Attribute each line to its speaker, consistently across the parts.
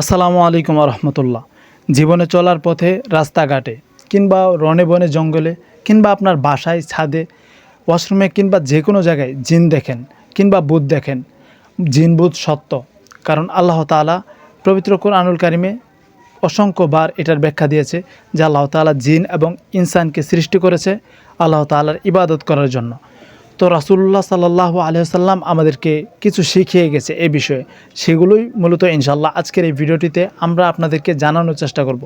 Speaker 1: আসসালামু আলাইকুম রহমতুল্লাহ জীবনে চলার পথে রাস্তাঘাটে কিংবা রনে বনে জঙ্গলে কিংবা আপনার বাসায় ছাদে, ওয়াশরুমে কিংবা যে কোনো জায়গায় জিন দেখেন কিংবা বুধ দেখেন। জিন বুধ সত্য। কারণ আল্লাহ তাআলা পবিত্র কোরআনুল কারিমে অসংখ্যবার এটার ব্যাখ্যা দিয়েছে যে আল্লাহ তাআলা জিন এবং ইনসানকে সৃষ্টি করেছে আল্লাহ তাআলার ইবাদত করার জন্য। তো রাসুল্লাহ সাল্লাহ আলহাম আমাদেরকে কিছু শিখিয়ে গেছে এ বিষয়ে। সেগুলোই মূলত ইনশাল্লাহ আজকের এই ভিডিওটিতে আমরা আপনাদেরকে জানানোর চেষ্টা করব।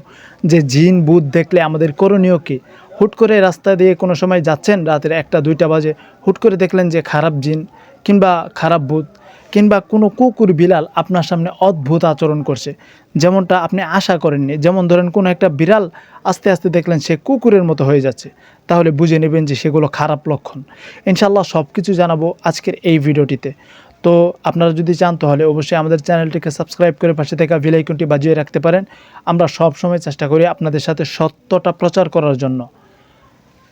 Speaker 1: যে জিন বুধ দেখলে আমাদের করণীয় কী? হুট করে রাস্তা দিয়ে কোনো সময় যাচ্ছেন, রাতের একটা, দুইটা বাজে, হুট করে দেখলেন যে খারাপ জিন কিংবা খারাপ ভূত কিংবা কোনো কুকুর বিড়াল আপনার সামনে অদ্ভুত আচরণ করছে। যেমনটা আপনি আশা করেননি। যেমন ধরেন কোনো একটা বিড়াল আস্তে আস্তে দেখলেন সে কুকুরের মতো হয়ে যাচ্ছে। তাহলে বুঝে নেবেন যে সেগুলো খারাপ লক্ষণ। ইনশাল্লাহ সব কিছু জানাব আজকের এই ভিডিওটিতে। তো আপনারা যদি চান তাহলে অবশ্যই আমাদের চ্যানেলটিকে সাবস্ক্রাইব করে পাশে থাকা ভিলাইকনটি বাজিয়ে রাখতে পারেন। আমরা সব সময় চেষ্টা করি আপনাদের সাথে সত্যটা প্রচার করার জন্য।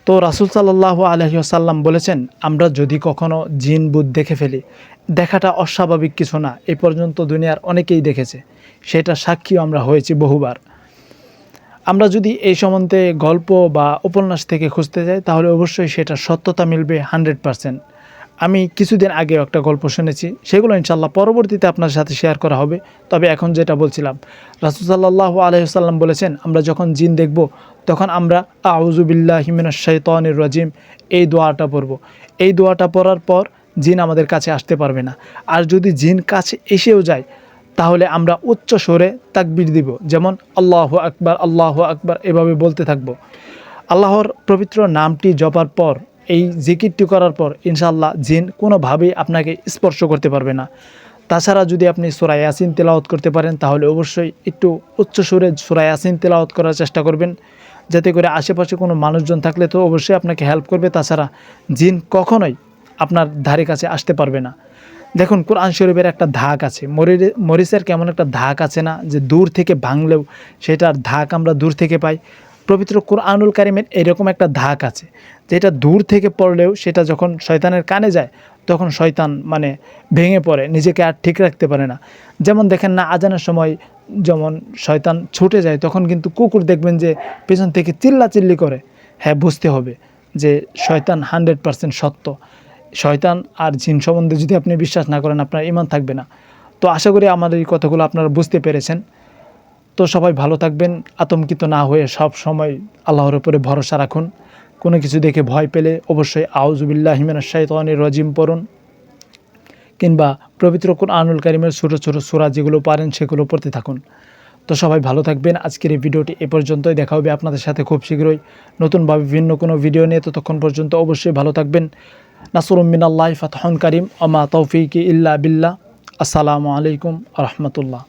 Speaker 1: তো রাসুল সাল্লাহ আলহিসাল্লাম বলেছেন, আমরা যদি কখনো জিন বুধ দেখে ফেলি, দেখাটা অস্বাভাবিক কিছু না। এ পর্যন্ত দুনিয়ার অনেকেই দেখেছে। সেটা সাক্ষীও আমরা হয়েছি বহুবার। আমরা যদি এই সম্বন্ধে গল্প বা উপন্যাস থেকে খুঁজতে যাই, তাহলে অবশ্যই সেটা সত্যতা মিলবে হান্ড্রেড পারসেন্ট আমি কিছুদিন আগে একটা গল্প শুনেছি। সেগুলো ইনশাল্লাহ পরবর্তীতে আপনার সাথে শেয়ার করা হবে। তবে এখন যেটা বলছিলাম রাসুসাল্লাহ আলহিসাল্লাম বলেছেন, আমরা যখন জিন দেখব, তখন আমরা আউজুবিল্লাহ হিমিনা শৈতানির রাজিম, এই দোয়াটা পড়ব। এই দোয়াটা পড়ার পর জিন আমাদের কাছে আসতে পারবে না। আর যদি জিন কাছে এসেও যায়, তাহলে আমরা উচ্চ স্বরে তাকবির দিব। যেমন, আল্লাহ আকবার আল্লাহ আকবার, এভাবে বলতে থাকব। আল্লাহর পবিত্র নামটি জপার পর এই জিকিরটি করার পর ইনশাল্লাহ জিন কোনোভাবেই আপনাকে স্পর্শ করতে পারবে না। তাছাড়া যদি আপনি সুরাই ইয়াসিন তেলাওয়াত করতে পারেন, তাহলে অবশ্যই একটু উচ্চ সুরে সুরাই ইয়াসিন তেলাওয়াত করার চেষ্টা করবেন। যাতে করে আশেপাশে কোনো মানুষজন থাকলে তো অবশ্যই আপনাকে হেল্প করবে। তাছাড়া জিন কখনোই আপনার ধারে কাছে আসতে পারবে না। দেখুন, কোরআন শরীফের একটা ধাক আছে। মরিচের কেমন একটা ধাক আছে না যে দূর থেকে ভাঙলেও সেটার ধাক আমরা দূর থেকে পাই। পবিত্র কোরআনুল কারিমের এরকম একটা ধাক আছে। যেটা দূর থেকে পড়লেও সেটা যখন শয়তানের কানে যায়, তখন শয়তান মানে ভেঙে পড়ে, নিজেকে আর ঠিক রাখতে পারে না। যেমন দেখেন না, আজানের সময় যেমন শয়তান ছুটে যায়, তখন কিন্তু কুকুর দেখবেন যে পেছন থেকে চিল্লা চিল্লি করে। হ্যাঁ বুঝতে হবে যে শয়তান হান্ড্রেড পারসেন্ট সত্য। শয়তান আর জিন সম্বন্ধে যদি আপনি বিশ্বাস না করেন, আপনার ইমান থাকবে না। তো আশা করি আমার এই কথাগুলো আপনারা বুঝতে পেরেছেন। তো সবাই ভালো থাকবেন, আতঙ্কিত না হয়ে সব সময় আল্লাহর উপরে ভরসা রাখুন। কোনো কিছু দেখে ভয় পেলে অবশ্যই আউজুবিল্লাহ হিমেন শাইতানির রজিম পড়ুন। কিংবা পবিত্র কোন আনুল কারিমের ছোটো ছোটো সুরা যেগুলো পারেন সেগুলো পড়তে থাকুন। তো সবাই ভালো থাকবেন। আজকের এই ভিডিওটি এ পর্যন্তই। দেখা হবে আপনাদের সাথে খুব শীঘ্রই নতুনভাবে ভিন্ন কোনো ভিডিও নিয়ে। ততক্ষণ পর্যন্ত অবশ্যই ভালো থাকবেন। নাসরুম মিনাল্লাহ ফাতহন কারিম। আমা তৌফিক ইল্লা বিল্লাহ। আসসালামু আলাইকুম রহমতুল্লাহ।